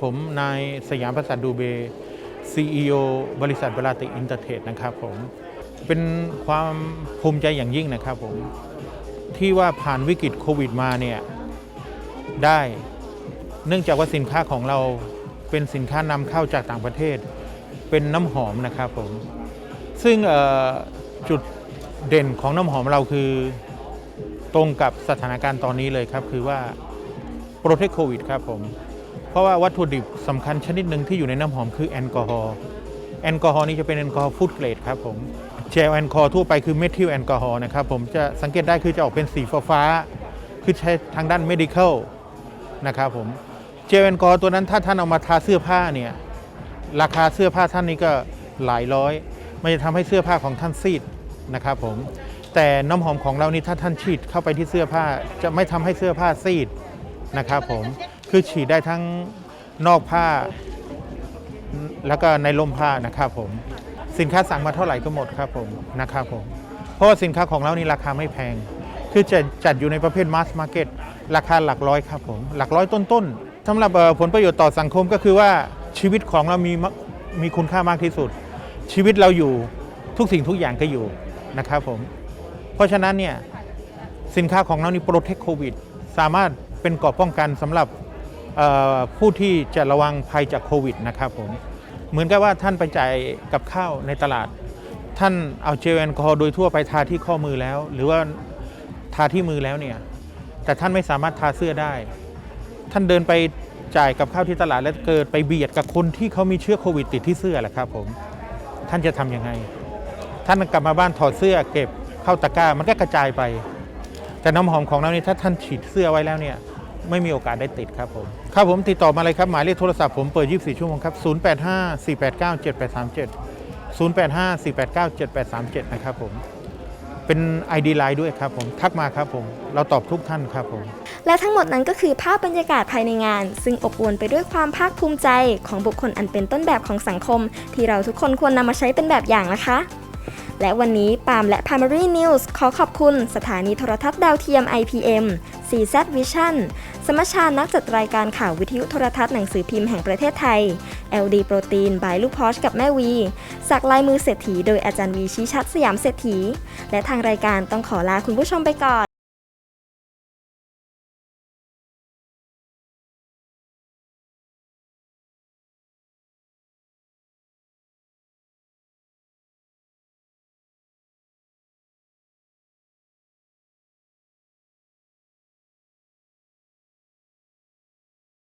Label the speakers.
Speaker 1: ผมนายสยามประสัทดูเบ CEO บริษัทเวลาติอินเตอร์เทรดนะครับผมเป็นความภูมิใจอย่างยิ่งนะครับผมที่ว่าผ่านวิกฤตโควิดมาเนี่ยได้เนื่องจากว่าสินค้าของเราเป็นสินค้านำเข้าจากต่างประเทศ เป็นน้ำหอมนะครับผมซึ่งจุดเด่นของน้ำหอมเราคือตรงกับสถานการณ์ตอนนี้เลยครับ คือว่าโปรเทคโควิดครับผม เพราะว่าวัตถุดิบสำคัญชนิดหนึ่งที่อยู่ในน้ำหอมคือแอลกอฮอล์แอลกอฮอล์นี่จะเป็นแอลกอฮอล์ฟูดเกรดครับผมเจลแอลกอฮอล์ทั่วไปคือเมทิลแอลกอฮอล์นะครับผมจะสังเกตได้คือจะออกเป็นสีฟ้าคือใช้ทางด้าน medical นะครับผมเจลแอลกอฮอล์ตัวนั้นถ้าท่านเอามาทาเสื้อผ้าเนี่ยราคาเสื้อผ้าท่านนี้ก็หลายร้อยมันจะทำให้เสื้อผ้าของท่านซีดนะครับผมแต่น้ำหอมของเรานี่ถ้าท่านฉีดเข้าไปที่เสื้อผ้าจะไม่ทำให้เสื้อผ้าซีดนะครับผม คือฉีดได้ทั้งนอกผ้า แล้วก็ในร่มผ้านะครับผม สินค้าสั่งมาเท่าไหร่ก็หมดครับผมนะครับผม เพราะว่าสินค้าของเรานี่ราคาไม่แพง คือจะจัดอยู่ในประเภทมาสมาร์เก็ตราคาหลักร้อยครับผม หลักร้อยต้นๆสำหรับผลประโยชน์ต่อสังคมก็คือว่าชีวิตของเรามีมีคุณค่ามากที่สุด ชีวิตเราอยู่ทุกสิ่งทุกอย่างก็อยู่นะครับผม เพราะฉะนั้นเนี่ยสินค้าของเรานี่โปรเทคโควิดสามารถเป็นเกราะป้องกันสำหรับ ผู้ที่จะระวังภัยจากโควิดนะครับผมเหมือนกับว่าท่านไปจ่ายกับข้าวในตลาด ท่านเอาเจลแอลกอฮอล์โดยทั่วไปทาที่ข้อมือแล้ว หรือว่าทาที่มือแล้วเนี่ยแต่ท่านไม่สามารถทาเสื้อได้ ท่านเดินไปจ่ายกับข้าวที่ตลาดแล้วเกิดไปเบียดกับคนที่เขามีเชื้อโควิดติดที่เสื้อแหละครับผมท่านจะทำยังไง ท่านกลับมาบ้านถอดเสื้อเก็บเข้าตะกร้ามันก็กระจายไป แต่น้ำหอมของเรานี่ถ้าท่านฉีดเสื้อไว้แล้วเนี่ยไม่มีโอกาสได้ติดครับผม ครับผมติดต่อมาเลยครับ หมายเลขโทรศัพท์ผมเปิด 24 ชั่วโมงครับ 085 489 7837 085 489 7837 นะครับผม เป็น ID Line ด้วยครับผม ทักมาครับผม เราตอบทุกท่านครับผม
Speaker 2: และทั้งหมดนั้นก็คือภาพบรรยากาศภายในงาน ซึ่งอบอวลไปด้วยความภาคภูมิใจของบุคคลอันเป็นต้นแบบของสังคม ที่เราทุกคนควรนำมาใช้เป็นแบบอย่างนะคะและวันนี้ปาล์มและ Primary News ขอขอบคุณ สถานีโทรทัศน์ดาวเทียม IPM CZ Vision สมชานักจัดรายการข่าววิทยุโทรทัศน์หนังสือพิมพ์แห่งประเทศไทย LD โปรตีนบายลูกพอชกับแม่วี สักลายมือเศรษฐีโดยอาจารย์วีชี้ชัดสยามเศรษฐี และทางรายการต้องขอลาคุณผู้ชมไปก่อน